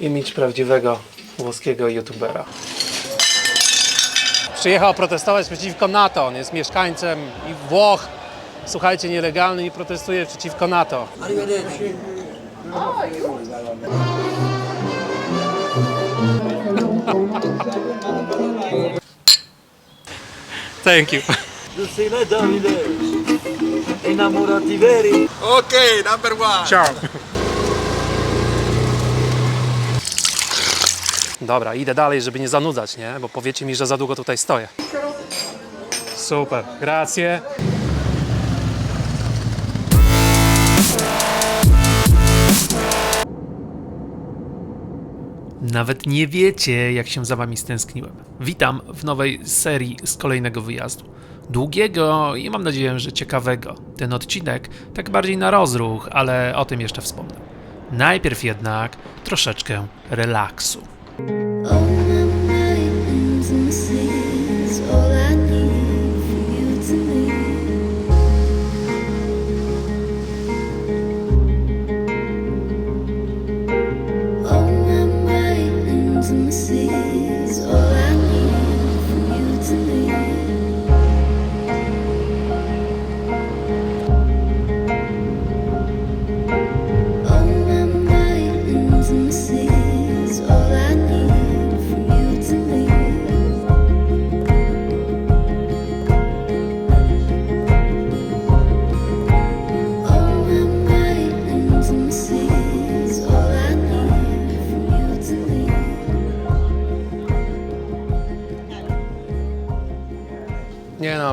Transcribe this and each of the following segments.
Imidż prawdziwego włoskiego youtubera. Przyjechał protestować przeciwko NATO. On jest mieszkańcem i Włoch. Słuchajcie, nielegalny i protestuje przeciwko NATO. Thank you. Innamorati veri. Ok, number one. Ciao. Dobra, idę dalej, żeby nie zanudzać, nie? Bo powiecie mi, że za długo tutaj stoję. Super, grazie. Nawet nie wiecie, jak się za wami stęskniłem. Witam w nowej serii z kolejnego wyjazdu. Długiego i mam nadzieję, że ciekawego. Ten odcinek tak bardziej na rozruch, ale o tym jeszcze wspomnę. Najpierw jednak troszeczkę relaksu.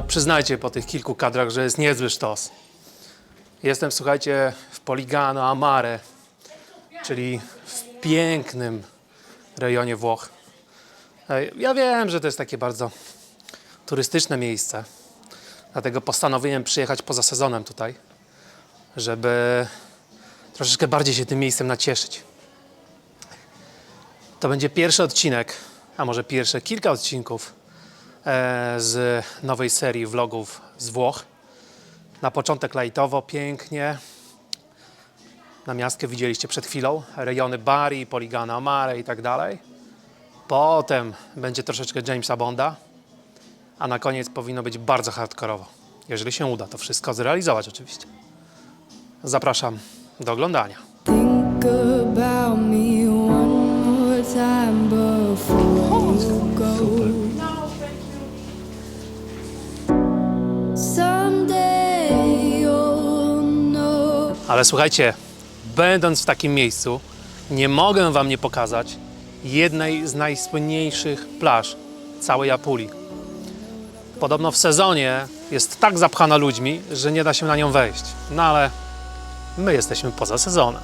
Przyznajcie po tych kilku kadrach, że jest niezły sztos. Jestem, słuchajcie, w Poligano Amare, czyli w pięknym rejonie Włoch. Ej, Ja wiem, że to jest takie bardzo turystyczne miejsce, dlatego postanowiłem przyjechać poza sezonem tutaj, żeby troszeczkę bardziej się tym miejscem nacieszyć. To będzie pierwszy odcinek, a może pierwsze kilka odcinków e, z nowej serii vlogów z Włoch. Na początek lajtowo, pięknie. Na miastkę widzieliście przed chwilą. Rejony Bari, Poligano Amare i tak dalej. Potem będzie troszeczkę Jamesa Bonda. A na koniec powinno być bardzo hardkorowo. Jeżeli się uda to wszystko zrealizować oczywiście. Zapraszam do oglądania. Ale słuchajcie, będąc w takim miejscu, nie mogę Wam nie pokazać jednej z najsłynniejszych plaż całej Apulii. Podobno w sezonie jest tak zapchana ludźmi, że nie da się na nią wejść. No ale my jesteśmy poza sezonem.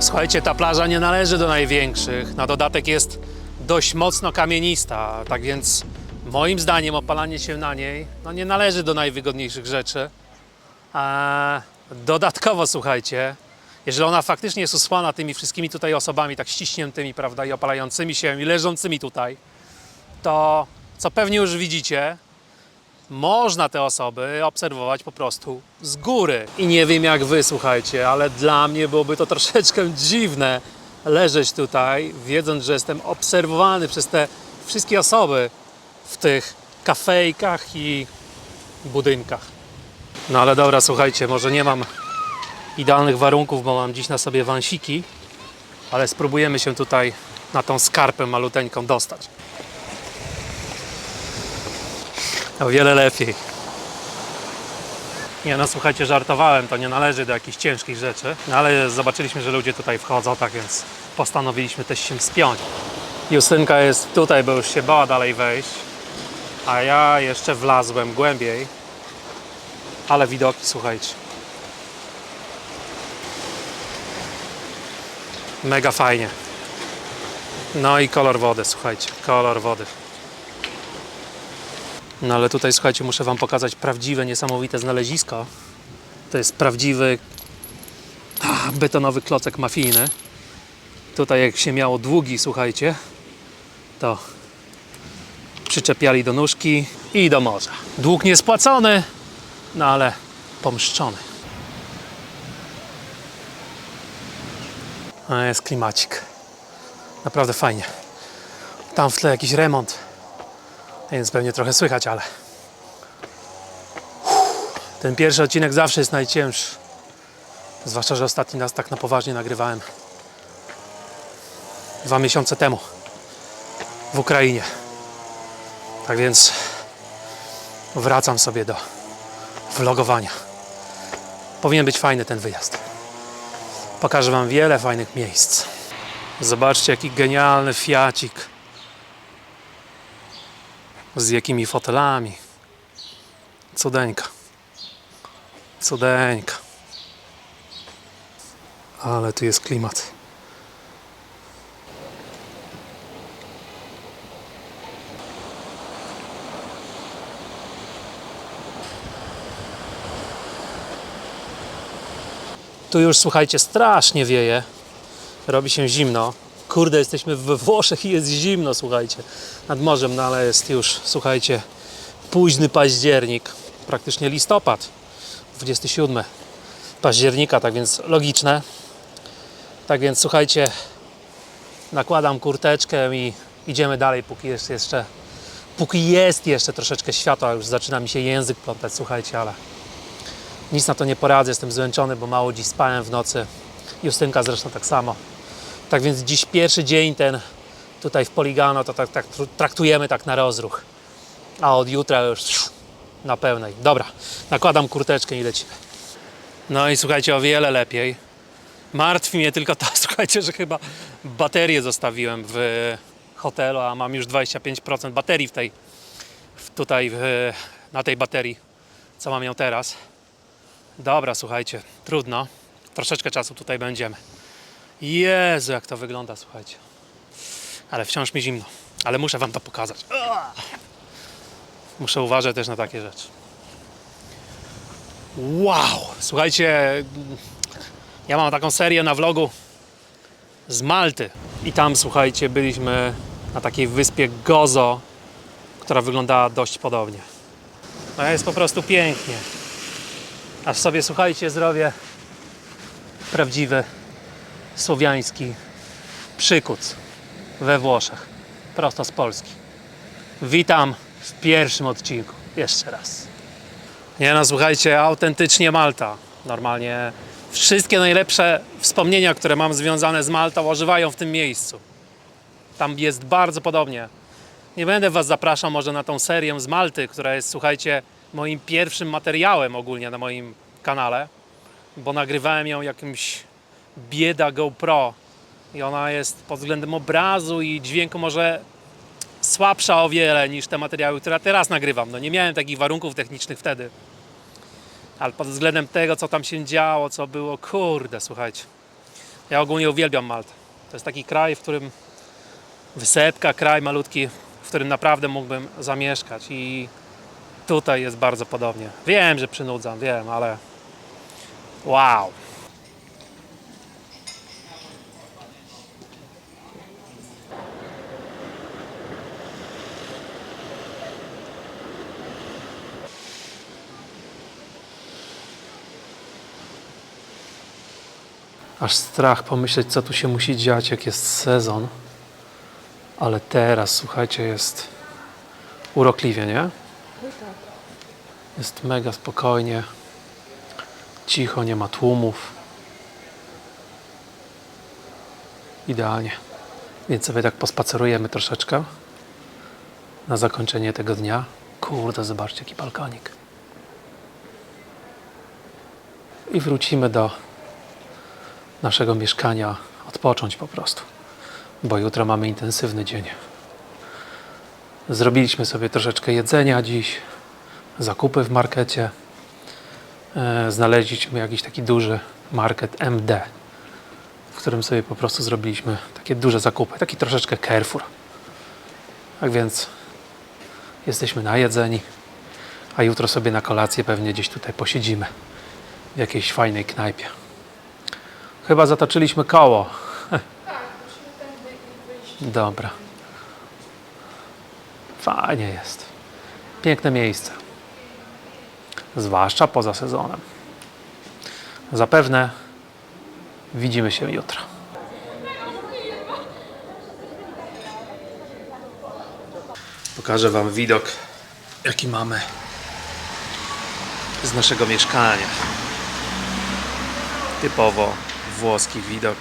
Słuchajcie, ta plaża nie należy do największych. Na dodatek jest dość mocno kamienista, tak więc moim zdaniem opalanie się na niej no nie należy do najwygodniejszych rzeczy. Dodatkowo, słuchajcie, jeżeli ona faktycznie jest usłana tymi wszystkimi tutaj osobami tak ściśniętymi, prawda, i opalającymi się i leżącymi tutaj, to co pewnie już widzicie, można te osoby obserwować po prostu z góry. I nie wiem jak wy, słuchajcie, ale dla mnie byłoby to troszeczkę dziwne leżeć tutaj, wiedząc, że jestem obserwowany przez te wszystkie osoby w tych kafejkach i budynkach. No ale dobra, słuchajcie, może nie mam idealnych warunków, bo mam dziś na sobie wansiki, ale spróbujemy się tutaj na tą skarpę maluteńką dostać. O wiele lepiej. Nie no, słuchajcie, żartowałem, to nie należy do jakichś ciężkich rzeczy, no, ale zobaczyliśmy, że ludzie tutaj wchodzą, tak więc postanowiliśmy też się wspiąć. Justynka jest tutaj, bo już się bała dalej wejść, a ja jeszcze wlazłem głębiej, ale widoki, słuchajcie. Mega fajnie. No i kolor wody, słuchajcie, kolor wody. No ale tutaj, słuchajcie, muszę Wam pokazać prawdziwe, niesamowite znalezisko. To jest prawdziwy ah, betonowy klocek mafijny. Tutaj jak się miało długi, słuchajcie, to przyczepiali do nóżki i do morza. Dług niespłacony, no ale pomszczony. A jest klimacik. Naprawdę fajnie. Tam w tle jakiś remont, więc pewnie trochę słychać, ale ten pierwszy odcinek zawsze jest najcięższy. Zwłaszcza, że ostatni raz tak na poważnie nagrywałem dwa miesiące temu w Ukrainie. Tak więc wracam sobie do vlogowania. Powinien być fajny ten wyjazd. Pokażę Wam wiele fajnych miejsc. Zobaczcie, jaki genialny fiacik. Z jakimi fotelami. Cudeńka. Cudeńka. Ale tu jest klimat. Tu już słuchajcie, strasznie wieje. Robi się zimno. Kurde, jesteśmy we Włoszech i jest zimno, słuchajcie. Nad morzem, no ale jest już, słuchajcie, późny październik, praktycznie listopad, 27 października, tak więc logiczne. Tak więc słuchajcie, nakładam kurteczkę i idziemy dalej, póki jest jeszcze, póki jest jeszcze troszeczkę światła, już zaczyna mi się język plątać, słuchajcie, ale nic na to nie poradzę, jestem zmęczony, bo mało dziś spałem w nocy. Justynka zresztą tak samo. Tak więc dziś pierwszy dzień ten tutaj w Poligano to tak, tak tr- traktujemy tak na rozruch. A od jutra już na pełnej. Dobra, nakładam kurteczkę i lecimy. No i słuchajcie, o wiele lepiej. Martwi mnie tylko to, słuchajcie, że chyba baterię zostawiłem w hotelu, a mam już 25% baterii w tej, w tutaj w, na tej baterii, co mam ją teraz. Dobra, słuchajcie, trudno. Troszeczkę czasu tutaj będziemy. Jezu, jak to wygląda, słuchajcie. Ale wciąż mi zimno. Ale muszę wam to pokazać. Muszę uważać też na takie rzeczy. Wow! Słuchajcie, ja mam taką serię na vlogu z Malty. I tam, słuchajcie, byliśmy na takiej wyspie Gozo, która wyglądała dość podobnie. No jest po prostu pięknie. Aż sobie, słuchajcie, zrobię prawdziwy słowiański przykuc we Włoszech, prosto z Polski. Witam w pierwszym odcinku, jeszcze raz. Nie no, słuchajcie, autentycznie Malta. Normalnie wszystkie najlepsze wspomnienia, które mam związane z Maltą, ożywają w tym miejscu. Tam jest bardzo podobnie. Nie będę Was zapraszał może na tą serię z Malty, która jest, słuchajcie, moim pierwszym materiałem ogólnie na moim kanale, bo nagrywałem ją jakimś bieda GoPro i ona jest pod względem obrazu i dźwięku może słabsza o wiele niż te materiały, które teraz nagrywam. No nie miałem takich warunków technicznych wtedy. Ale pod względem tego, co tam się działo, co było, kurde, słuchajcie. Ja ogólnie uwielbiam Maltę. To jest taki kraj, w którym wysepka, kraj malutki, w którym naprawdę mógłbym zamieszkać i tutaj jest bardzo podobnie. Wiem, że przynudzam, wiem, ale wow. Aż strach pomyśleć, co tu się musi dziać, jak jest sezon. Ale teraz, słuchajcie, jest urokliwie, nie? Jest mega spokojnie. Cicho, nie ma tłumów. Idealnie. Więc sobie tak pospacerujemy troszeczkę na zakończenie tego dnia. Kurde, zobaczcie, jaki balkonik. I wrócimy do naszego mieszkania odpocząć po prostu, bo jutro mamy intensywny dzień. Zrobiliśmy sobie troszeczkę jedzenia dziś, zakupy w markecie. E, Znaleźliśmy jakiś taki duży market MD, w którym sobie po prostu zrobiliśmy takie duże zakupy, taki troszeczkę Carrefour. Tak więc jesteśmy najedzeni, a jutro sobie na kolację pewnie gdzieś tutaj posiedzimy w jakiejś fajnej knajpie. Chyba zatoczyliśmy koło. Dobra. Fajnie jest. Piękne miejsce. Zwłaszcza poza sezonem. Zapewne widzimy się jutro. Pokażę Wam widok, jaki mamy z naszego mieszkania. Typowo włoski widok.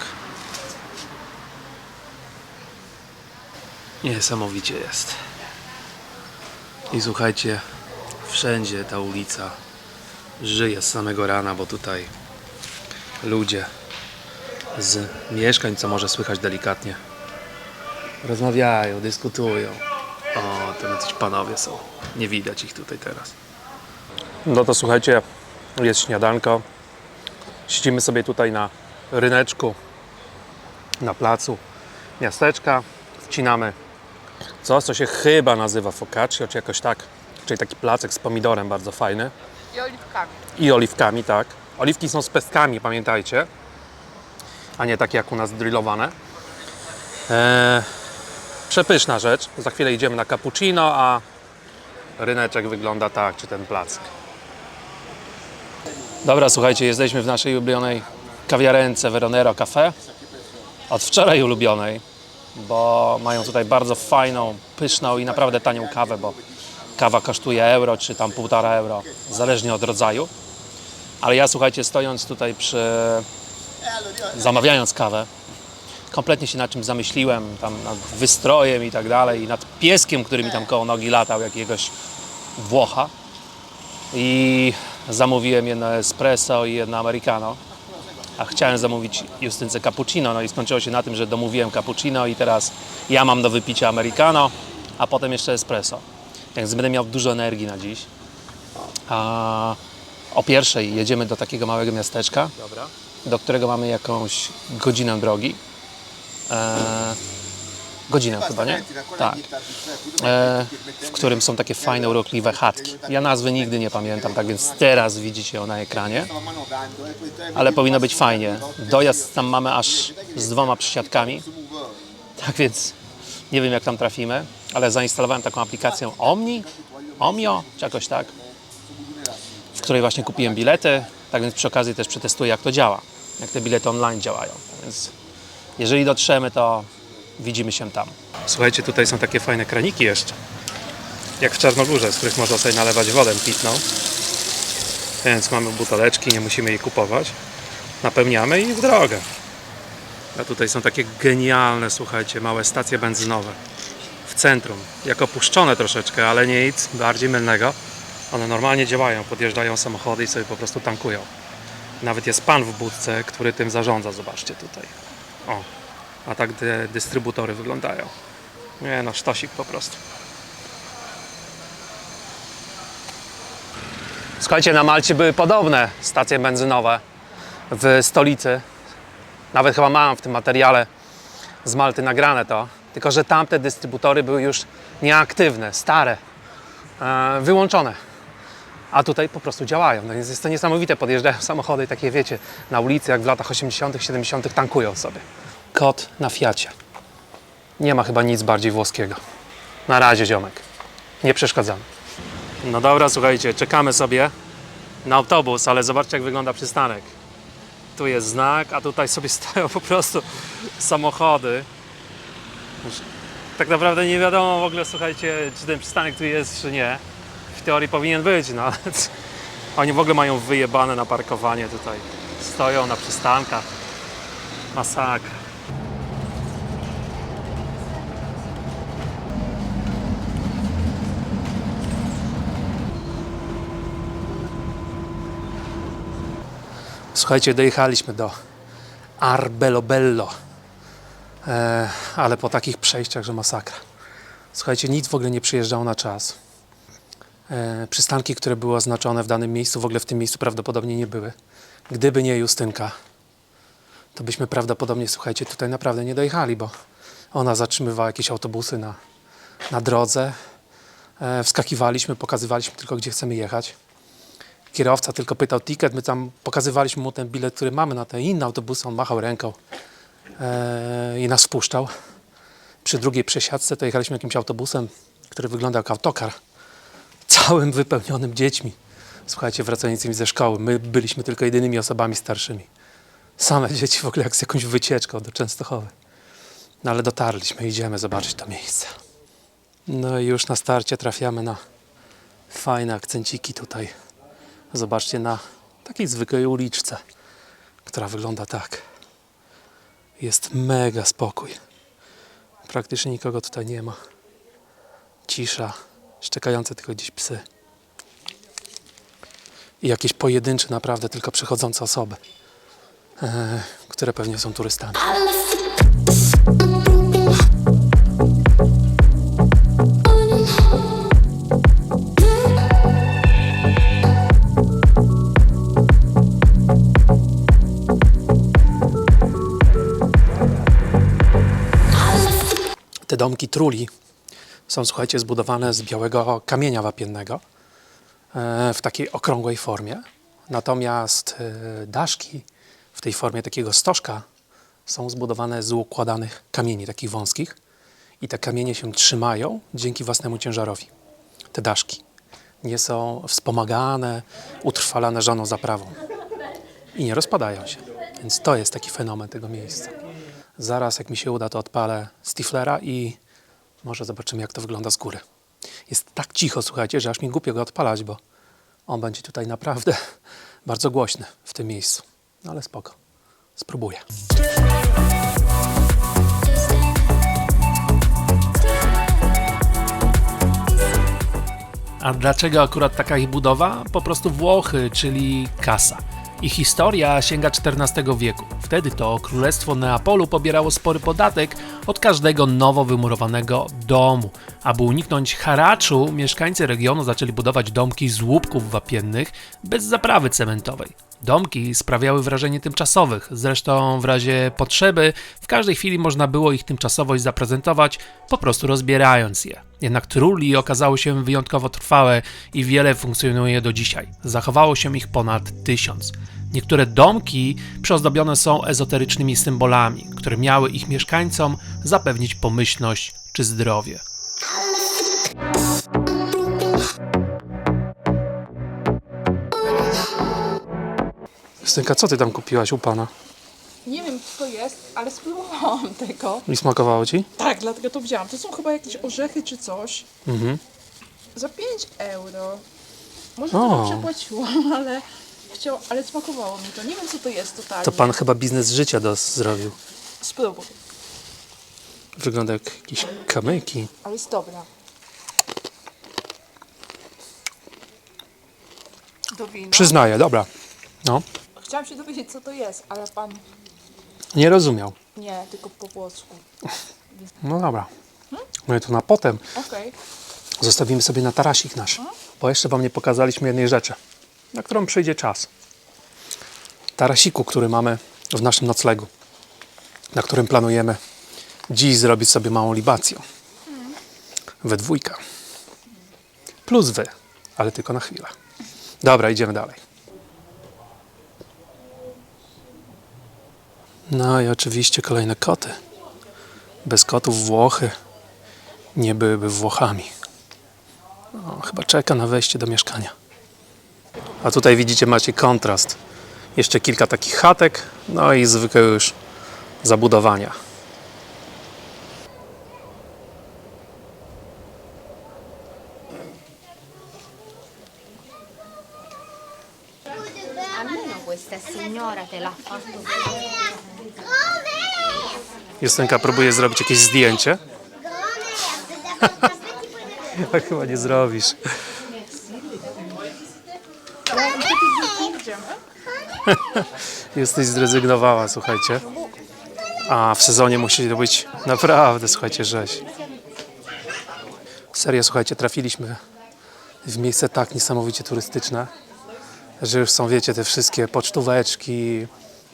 Niesamowicie jest. I słuchajcie, wszędzie ta ulica żyje z samego rana, bo tutaj ludzie z mieszkań, co może słychać delikatnie, rozmawiają, dyskutują. O, to jacyś panowie są. Nie widać ich tutaj teraz. No to słuchajcie, jest śniadanko. Siedzimy sobie tutaj na ryneczku, na placu miasteczka. Wcinamy coś, co się chyba nazywa focaccia, czy jakoś tak. Czyli taki placek z pomidorem bardzo fajny. I oliwkami. I oliwkami, tak. Oliwki są z pestkami, pamiętajcie. A nie takie jak u nas drillowane. Eee, przepyszna rzecz. Za chwilę idziemy na cappuccino, a ryneczek wygląda tak, czy ten placek. Dobra, słuchajcie, jesteśmy w naszej ulubionej kawiarence Veronero Cafe. Od wczoraj ulubionej, bo mają tutaj bardzo fajną, pyszną i naprawdę tanią kawę, bo kawa kosztuje euro, czy tam półtora euro, zależnie od rodzaju. Ale ja, słuchajcie, stojąc tutaj przy... zamawiając kawę, kompletnie się nad czym zamyśliłem, tam nad wystrojem i tak dalej, i nad pieskiem, który mi tam koło nogi latał, jakiegoś Włocha. I zamówiłem jedno espresso i jedno americano. A chciałem zamówić Justynce cappuccino, no i skończyło się na tym, że domówiłem cappuccino i teraz ja mam do wypicia americano, a potem jeszcze espresso. Więc będę miał dużo energii na dziś. A o pierwszej jedziemy do takiego małego miasteczka, do którego mamy jakąś godzinę drogi. E, godzinę chyba, nie? Tak. E, w którym są takie fajne, urokliwe chatki. Ja nazwy nigdy nie pamiętam, tak więc teraz widzicie ją na ekranie. Ale powinno być fajnie. Dojazd tam mamy aż z dwoma przysiadkami. Tak więc nie wiem jak tam trafimy, ale zainstalowałem taką aplikację Omni, Omio, czy jakoś tak, w której właśnie kupiłem bilety. Tak więc przy okazji też przetestuję jak to działa, jak te bilety online działają. Więc jeżeli dotrzemy, to widzimy się tam. Słuchajcie, tutaj są takie fajne kraniki jeszcze. Jak w Czarnogórze, z których można sobie nalewać wodę pitną. Więc mamy buteleczki, nie musimy jej kupować. Napełniamy i w drogę. A tutaj są takie genialne, słuchajcie, małe stacje benzynowe w centrum. Jak opuszczone troszeczkę, ale nic bardziej mylnego. One normalnie działają, podjeżdżają samochody i sobie po prostu tankują. Nawet jest pan w budce, który tym zarządza, zobaczcie tutaj. O, a tak te dystrybutory wyglądają. Nie no, sztosik po prostu. Słuchajcie, na Malcie były podobne stacje benzynowe w stolicy. Nawet chyba mam w tym materiale z Malty nagrane to. Tylko, że tamte dystrybutory były już nieaktywne, stare, e, wyłączone. A tutaj po prostu działają. No więc jest to niesamowite. Podjeżdżają samochody takie, wiecie, na ulicy, jak w latach 80., 70., tankują sobie. Kot na Fiacie. Nie ma chyba nic bardziej włoskiego. Na razie, ziomek. Nie przeszkadzamy. No dobra, słuchajcie, czekamy sobie na autobus, ale zobaczcie, jak wygląda przystanek. Tu jest znak, a tutaj sobie stoją po prostu samochody. Tak naprawdę nie wiadomo w ogóle, słuchajcie, czy ten przystanek tu jest, czy nie. W teorii powinien być, no ale oni w ogóle mają wyjebane na parkowanie tutaj. Stoją na przystankach. Masakra. Słuchajcie, dojechaliśmy do Arbelobello. E, ale po takich przejściach, że masakra. Słuchajcie, nic w ogóle nie przyjeżdżało na czas. E, przystanki, które były oznaczone w danym miejscu, w ogóle w tym miejscu prawdopodobnie nie były. Gdyby nie Justynka, to byśmy prawdopodobnie, słuchajcie, tutaj naprawdę nie dojechali, bo ona zatrzymywała jakieś autobusy na, na drodze. E, wskakiwaliśmy, pokazywaliśmy tylko, gdzie chcemy jechać. Kierowca tylko pytał ticket, my tam pokazywaliśmy mu ten bilet, który mamy na te inne autobusy, on machał ręką e, i nas wpuszczał. Przy drugiej przesiadce to jechaliśmy jakimś autobusem, który wygląda jak autokar, całym wypełnionym dziećmi. Słuchajcie, wracającymi ze szkoły. My byliśmy tylko jedynymi osobami starszymi. Same dzieci w ogóle jak z jakąś wycieczką do Częstochowy. No ale dotarliśmy, idziemy zobaczyć to miejsce. No i już na starcie trafiamy na fajne akcenciki tutaj. Zobaczcie na takiej zwykłej uliczce, która wygląda tak. Jest mega spokój. Praktycznie nikogo tutaj nie ma. Cisza, szczekające tylko gdzieś psy. I jakieś pojedyncze, naprawdę tylko przychodzące osoby, e, które pewnie są turystami. Te domki truli są, słuchajcie, zbudowane z białego kamienia wapiennego e, w takiej okrągłej formie. Natomiast e, daszki w tej formie takiego stożka są zbudowane z układanych kamieni, takich wąskich. I te kamienie się trzymają dzięki własnemu ciężarowi. Te daszki nie są wspomagane, utrwalane żadną zaprawą i nie rozpadają się. Więc to jest taki fenomen tego miejsca. Zaraz, jak mi się uda, to odpalę Stiflera i może zobaczymy, jak to wygląda z góry. Jest tak cicho, słuchajcie, że aż mi głupio go odpalać, bo on będzie tutaj naprawdę bardzo głośny w tym miejscu. No ale spoko. Spróbuję. A dlaczego akurat taka ich budowa? Po prostu Włochy, czyli kasa. Ich historia sięga XIV wieku. Wtedy to Królestwo Neapolu pobierało spory podatek od każdego nowo wymurowanego domu. Aby uniknąć haraczu, mieszkańcy regionu zaczęli budować domki z łupków wapiennych bez zaprawy cementowej. Domki sprawiały wrażenie tymczasowych, zresztą w razie potrzeby w każdej chwili można było ich tymczasowość zaprezentować, po prostu rozbierając je. Jednak truli okazały się wyjątkowo trwałe i wiele funkcjonuje do dzisiaj. Zachowało się ich ponad tysiąc. Niektóre domki przyozdobione są ezoterycznymi symbolami, które miały ich mieszkańcom zapewnić pomyślność czy zdrowie. Stynka, co ty tam kupiłaś u pana? Nie wiem co to jest, ale spróbowałam tego. I smakowało ci? Tak, dlatego to wzięłam. To są chyba jakieś orzechy czy coś. Mhm. Za 5 euro. Może O. to przepłaciłam, ale chciał, ale smakowało mi to. Nie wiem co to jest totalnie. To pan chyba biznes życia dos zrobił. Spróbuj, Wygląda jak jakieś kamyki. ale jest dobra. Do wina. Przyznaję, dobra. No, Chciałam się dowiedzieć co to jest, ale pan nie rozumiał. nie, tylko po włosku. No dobra. My to na potem Okej. zostawimy sobie na tarasik nasz. Bo jeszcze wam nie pokazaliśmy jednej rzeczy, na którą przyjdzie czas. Tarasiku, który mamy w naszym noclegu, na którym planujemy dziś zrobić sobie małą libację. We dwójkę. Plus wy, ale tylko na chwilę. Dobra, idziemy dalej. No i oczywiście kolejne koty. Bez kotów Włochy nie byłyby Włochami. No, chyba czeka na wejście do mieszkania. A tutaj widzicie, macie kontrast. Jeszcze kilka takich chatek, no i zwykłe już zabudowania. Justynka próbuje zrobić jakieś zdjęcie. Ja chyba nie zrobisz. Jesteś zrezygnowała, słuchajcie. A w sezonie musi to być naprawdę, słuchajcie, rzeź. Serio, słuchajcie, trafiliśmy w miejsce tak niesamowicie turystyczne, że już są, wiecie, te wszystkie pocztóweczki,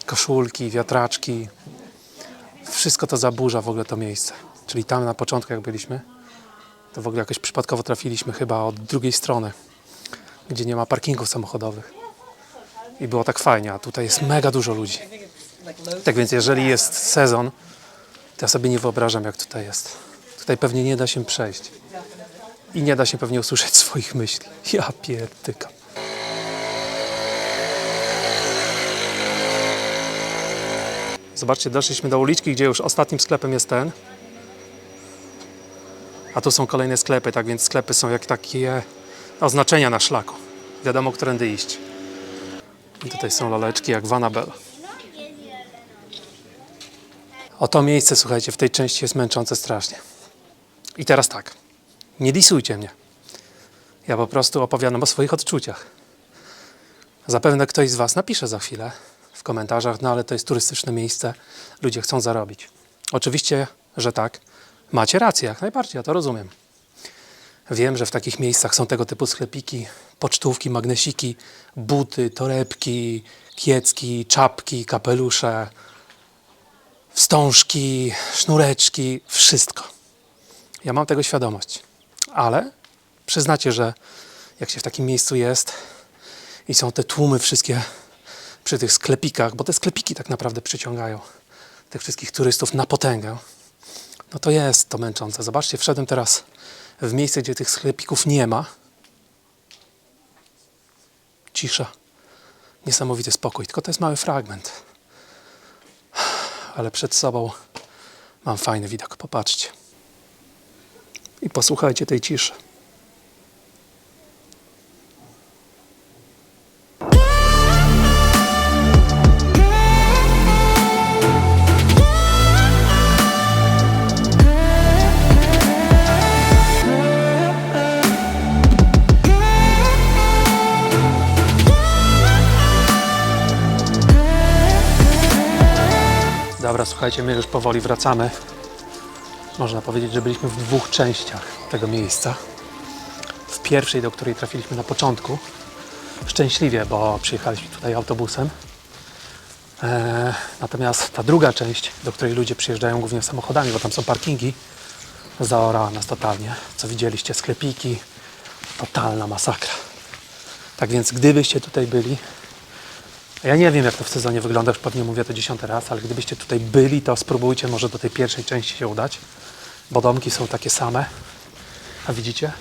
koszulki, wiatraczki, wszystko to zaburza w ogóle to miejsce. Czyli tam na początku jak byliśmy, to w ogóle jakoś przypadkowo trafiliśmy chyba od drugiej strony, gdzie nie ma parkingów samochodowych. I było tak fajnie, a tutaj jest mega dużo ludzi. Tak więc jeżeli jest sezon, to ja sobie nie wyobrażam jak tutaj jest. Tutaj pewnie nie da się przejść. i nie da się pewnie usłyszeć swoich myśli. Ja pierdykam. Zobaczcie, doszliśmy do uliczki, gdzie już ostatnim sklepem jest ten. A tu są kolejne sklepy, tak więc sklepy są jak takie oznaczenia na szlaku. Wiadomo, którędy iść. I tutaj są laleczki jak w Annabelle. O to miejsce, słuchajcie, w tej części jest męczące strasznie. I teraz tak, nie disujcie mnie. Ja po prostu opowiadam o swoich odczuciach. Zapewne ktoś z Was napisze za chwilę w komentarzach, no ale to jest turystyczne miejsce, ludzie chcą zarobić. Oczywiście, że tak. Macie rację, jak najbardziej, ja to rozumiem. Wiem, że w takich miejscach są tego typu sklepiki, pocztówki, magnesiki, buty, torebki, kiecki, czapki, kapelusze, wstążki, sznureczki, wszystko. Ja mam tego świadomość, ale przyznacie, że jak się w takim miejscu jest i są te tłumy wszystkie przy tych sklepikach, bo te sklepiki tak naprawdę przyciągają tych wszystkich turystów na potęgę, no to jest to męczące. Zobaczcie, wszedłem teraz w miejsce, gdzie tych sklepików nie ma. Cisza. Niesamowity spokój, tylko to jest mały fragment. Ale przed sobą mam fajny widok, popatrzcie. I posłuchajcie tej ciszy. Słuchajcie, my już powoli wracamy. Można powiedzieć, że byliśmy w dwóch częściach tego miejsca. W pierwszej, do której trafiliśmy na początku, szczęśliwie, bo przyjechaliśmy tutaj autobusem. Eee, natomiast ta druga część, do której ludzie przyjeżdżają głównie samochodami, bo tam są parkingi, zaorała nas totalnie. Co widzieliście, sklepiki, totalna masakra. Tak więc, gdybyście tutaj byli, ja nie wiem, jak to w sezonie wygląda, już pewnie mówię to dziesiąty raz, ale gdybyście tutaj byli, to spróbujcie może do tej pierwszej części się udać, bo domki są takie same. A widzicie?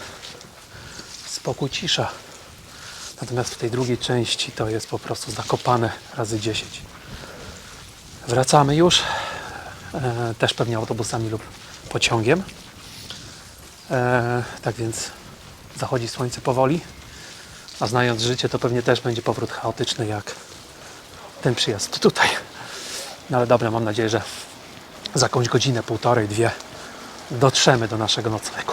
Spokój, cisza. Natomiast w tej drugiej części to jest po prostu zakopane razy 10. Wracamy już, e, też pewnie autobusami lub pociągiem. E, tak więc zachodzi słońce powoli, a znając życie, to pewnie też będzie powrót chaotyczny jak ten przyjazd tutaj. No ale dobra, mam nadzieję, że za jakąś godzinę, półtorej, dwie dotrzemy do naszego noclegu.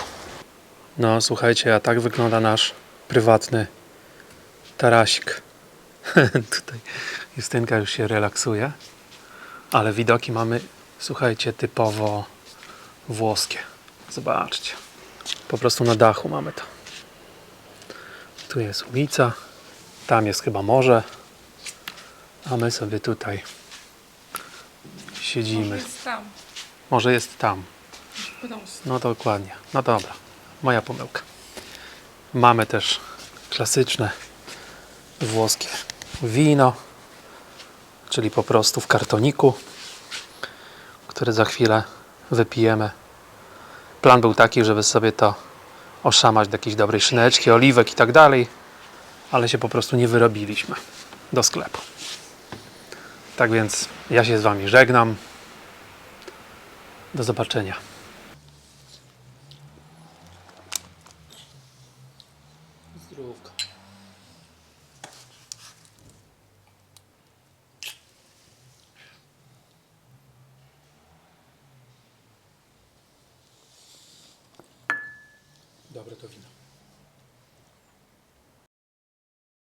No słuchajcie, a tak wygląda nasz prywatny tarasik. tutaj Justynka już się relaksuje, ale widoki mamy, słuchajcie, typowo włoskie. Zobaczcie. Po prostu na dachu mamy to. Tu jest ulica, tam jest chyba morze, a my sobie tutaj siedzimy. Jest tam. Może jest tam. No dokładnie. No dobra. Moja pomyłka. Mamy też klasyczne włoskie wino, czyli po prostu w kartoniku, które za chwilę wypijemy. Plan był taki, żeby sobie to oszamać do jakiejś dobrej szyneczki, oliwek i tak dalej, ale się po prostu nie wyrobiliśmy do sklepu. Tak więc ja się z Wami żegnam. Do zobaczenia.